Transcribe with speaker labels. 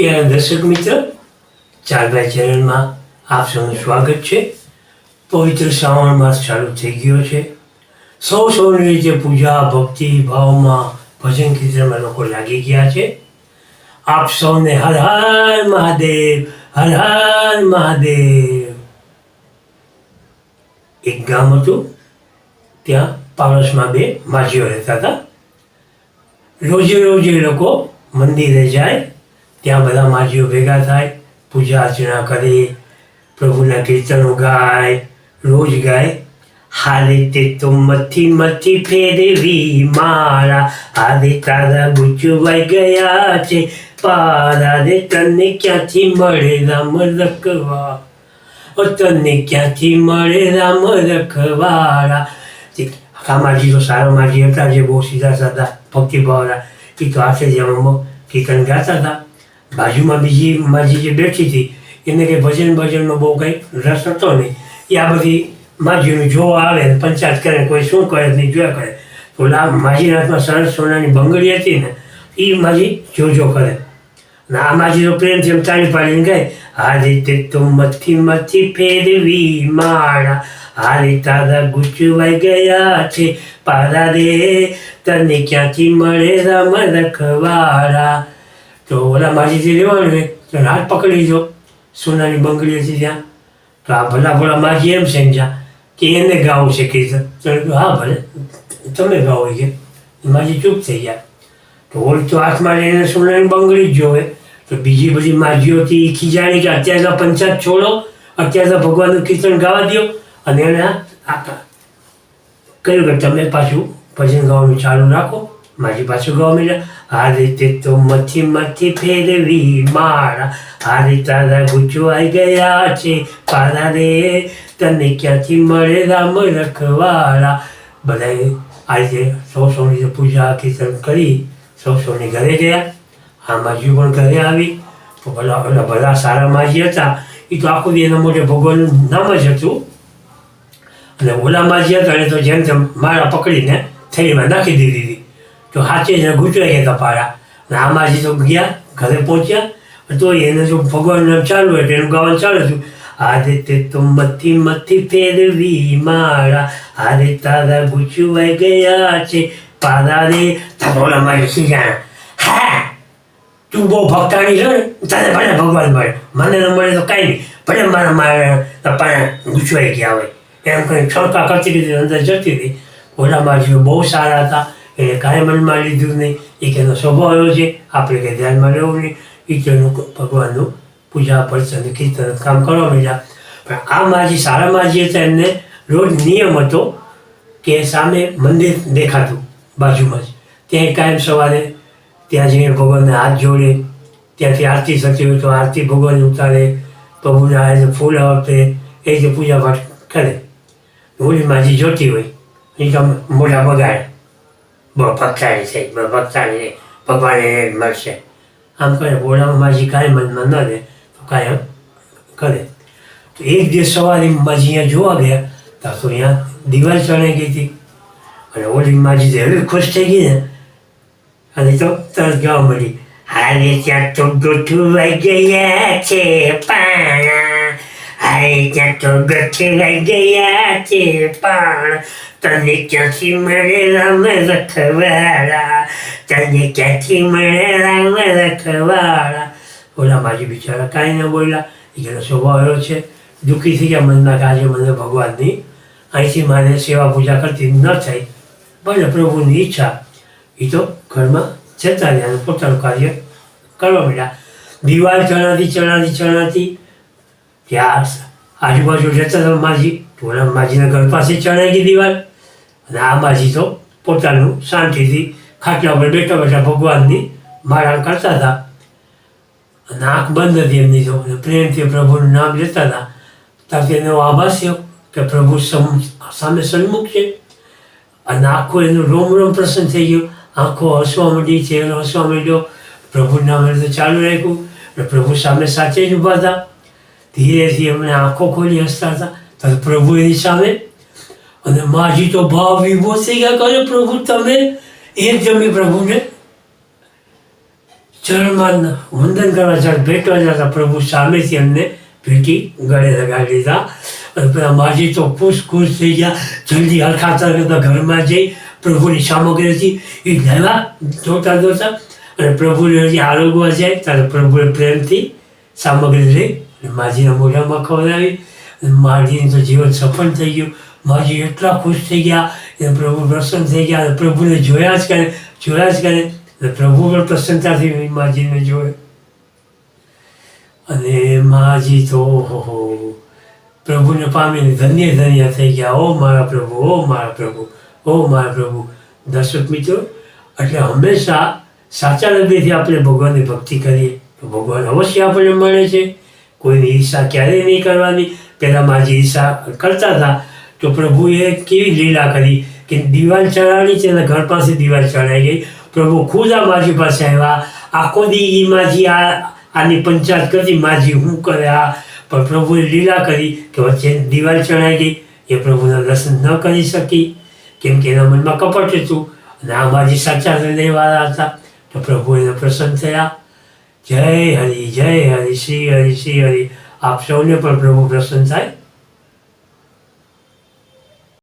Speaker 1: પ્યારા દર્શક મિત્ર ચારભાઈ ચેનલમાં આપ સૌનું સ્વાગત છે. પવિત્ર શ્રાવણ માસ ચાલુ થઈ ગયો છે. સૌ સૌની રીતે પૂજા, ભક્તિ, ભાવમાં ભજન કીર્તનમાં લોકો લાગી ગયા છે. આપ સૌને હર હર મહાદેવ, હર હર મહાદેવ. એક ગામ હતું, ત્યાં પાડોશમાં બે માજીઓ રહેતા હતા. રોજે રોજે લોકો મંદિરે જાય ત્યાં બધા માજીઓ ભેગા થાય, પૂજા અર્ચના કરે, પ્રભુના કીર્તનો ગાય, રોજ ગાય. હારે તે તો મથી મથી ફેરવી મારા હારે તારા ગુચવાઈ ગયા છે, પારા રે તને ક્યાંથી મળે રામ રખવા? ઓ તને ક્યાંથી મળે રામ રખવાળા? તે આખા માજી તો સારા માજી હતા, જે બહુ સીધા સાધા, ભક્તિભાવના. એ તો હાથે જ કીર્તન ગાતા હતા. બાજુમાં બીજી માજી જે બેઠી હતી, એને કંઈ ભજન ભજનનો બહુ કંઈ રસ હતો નહીં. એ આ બધી માજીનું જોવા આવે પંચાયત કરે કોઈ શું કરે નહીં, જોયા કરે. તો લા માજીના હાથમાં સરસ સોનાની બંગડી હતી ને એ માજી જોજો કરે. ને આ માજી તો પ્રેમથી એમ તાળી પાડીને ગઈ આ રીતે તો મથી મથી ફેરવી માળા, હારે તારા ગુચવાઈ ગયા છે, પારા રે, તને ક્યાંથી મળે રમ રખવાળા? તો ઓલા માજીથી લેવાનું હોય તો હાથ પકડી જો. સોનાની બંગડી હતી ત્યાં. તો આ ભલા ભલા માજી એમ સમજ્યા કે એને ગાવું છે કીર્તન તો હા ભલે તમે ગાવો કે માજી ચૂપ થઈ ગયા. તો ઓલ તો હાથમાં લઈને સોનાની બંગડી જ જોવે. તો બીજી બધી માજીઓથી એ ખીજાણી કે અત્યારે તો પંચાયત છોડો, અત્યારે તો ભગવાનનું કીર્તન ગાવા દો અને એને આ કહ્યું કે તમે પાછું ભજન ગાવાનું ચાલુ રાખો. મારી પાછું ગાવા મળ્યા આ રીતે તો મથી મચ્છી ફેરવી મારા. આ રીતે તારા ગુચવાઈ ગયા છે પારા રે તને ક્યાંથી મળે રામ રખવાળા? બધાએ આ રીતે સૌ સૌની પૂજા કીર્તન કરી, સૌ સૌની ઘરે ગયા. આ માજી પણ ઘરે આવી. ભલા ઓલા બધા સારા માજી હતા. એ તો આખું દી એના મોઢે ભગવાનનું નામ જ હતું. અને ઓલા માજી હતા, એને તો જેમ તેમ માળા પકડીને થેલીમાં નાખી દીધી. તો હાચે જ કપાળા. અને આ તો ગયા, ઘરે પહોંચ્યા, તો એને જો ભગવાનનું ચાલુ તો એનું ગાવાનું ચાલુ હતું. આજે તે તો મથી મથી ફેરવી માળા. હારે તારા ગુચવાઈ ગયા છે પારા રે મારી શું જાણ? હા, તું બહુ ભક્તાણી છો ને, તારે ભલે ભગવાન મળે. મને ન મળે તો કાંઈ નહીં. ભલે મારા મારા પાણા ગૂંચવાઈ ગયા હોય. એમ કંઈ છણકા કરતી હતી અંદર જતી હતી ઓલા માજીઓ બહુ સારા હતા એને કાંઈ મનમાં લીધું નહીં. એ કેનો સ્વભાવ છે, આપણે કંઈ ધ્યાનમાં લેવું નહીં. એ તેનું ભગવાનનું પૂજા પ્રસંગ કીર્તન, કામ કરવા મળ્યા પણ આ માજી, સારા માજી હતા એમને રોજ નિયમ હતો કે સામે મંદિર દેખાતું બાજુમાં જ. ત્યાં કાયમ સવારે ત્યાં જઈને ભગવાનને હાથ જોડે, ત્યાંથી આરતી થતી હોય તો આરતી ભગવાન ઉતારે, પ્રભુના એને ફૂલ આપે એ રીતે પૂજા પાઠ કરે. હોળી માજી જોતી હોય એ તો મોઢા બગાડે. ભક્તાની છે બહુ ભગવાન એને મળશે આમ કરે ઓલામાં માજી કાંઈ મનમાં ન રહે તો કાંઈ કરે તો એક દિવસ સવારે માજી અહીંયા જોવા ગયા ત્યાં તો અહીંયા દિવાલ ચણાઈ ગઈ હતી અને ઓલી માજી એવી ખુશ થઈ ગઈ ને અને તો તરત જવા મળી હારે ત્યાં તો ગોઠવાઈ ગયા છે પાણા હારે ત્યાં તો ગોઠવાઈ ગયા છે પણ તને ક્યાંથી મળે મે રખવાળા તને ક્યાંથી મળે રામ રખવાળા ઓલા માજી બિચારા કાંઈ ન બોલ્યા. એનો સ્વભાવ છે, દુઃખી થઈ ગયા મનમાં કાર્ય મને ભગવાનની અહીંથી મારે સેવા પૂજા કરતી ન થઈ. ભલે પ્રભુની ઈચ્છા. એ તો ઘરમાં જતા રહ્યા પોતાનું કાર્ય કરવા માંડ્યા. દિવાલ ચણાતી ચણાતી ચણાતી ત્યાં આજુબાજુ જતા માજી ઓલા માજીના ઘર પાસે ગઈ દિવાલ. અને આ માજી તો પોતાનું શાંતિથી ખાટલા પર બેઠા બેઠા ભગવાનની માળા કરતા હતા. અને આંખ બંધ હતી એમની તો. પ્રેમથી પ્રભુનું નામ લેતા હતા. ત્યાં એનો આભાસ થયો કે પ્રભુ સમ સન્મુખ છે. અને આખો એનું રોમ રોમ પ્રસન્ન થઈ ગયો. આંખો હસવા માંડી, ચહેરો હસવા માંડ્યો. પ્રભુ નામ તો ચાલુ રાખ્યું. પ્રભુ સામે સાચે જ ઊભા હતા. ધીરેથી એમણે આંખો ખોલી હસતા હતા. ત્યારે પ્રભુ એની સામે અને માજી તો ભાવ વિભો થઈ ગયા. કરે પ્રભુ, તમે એક જમી પ્રભુને ચરણમાં વંદન કરવા જ્યારે ભેટવા જતા પ્રભુ સામેથી એમને ભેટી ગળે લગાવી દીધા. અને પેલા માજી તો ખુશ ખુશ થઈ ગયા. જલ્દી હરખાતા કરતા ઘરમાં જઈ પ્રભુની સામગ્રી હતી. એ લેવા જોતા જોતા અને પ્રભુને હજી આરોગવા જાય. ત્યારે પ્રભુએ પ્રેમથી સામગ્રી લઈ માજીના મોઢામાં ખવડાવી માજીનું તો જીવન સફળ થઈ ગયું. માજી એટલા ખુશ થઈ ગયા એ પ્રભુ પ્રસન્ન થઈ ગયા પ્રભુને જોયા જ કરે, જોયા જ કરે. પ્રભુ પણ પ્રસન્નતાથી માજીને જોયે અને માજી તો ઓહો પ્રભુને પામીને ધન્ય ધન્ય થઈ ગયા. ઓ મારા પ્રભુ, ઓ મારા પ્રભુ, ઓ મારા પ્રભુ. દર્શક મિત્રો, એટલે હંમેશા સાચા હૃદયથી આપણે ભગવાનની ભક્તિ કરીએ. તો ભગવાન અવશ્ય આપણને મળે છે. કોઈની ઈર્ષા ક્યારેય નહીં કરવાની. પહેલાં માજી ઈર્ષા કરતા હતા તો પ્રભુએ કેવી લીલા કરી કે દિવાલ ચડાવી અને ઘર પાસે દિવાલ ચડાઈ ગઈ. પ્રભુ ખુદ આ માજી પાસે આવ્યા. આખો દી એ માજી આ, આની પંચાયત કરતી માજી હું કરે આ? પણ પ્રભુએ લીલા કરી કે વચ્ચે દિવાલ ચડાઈ ગઈ. એ પ્રભુના દર્શન ન કરી શકી. કેમ કે એના મનમાં કપટ હતું. અને આ માજી સાચા હૃદયવાળા હતા. તો પ્રભુ એને પ્રસન્ન થયા. જય હરિ જય હરિ શ્રી હરિ શ્રી હરિ. આપ સૌને પણ પ્રભુ પ્રસન્ન થાય.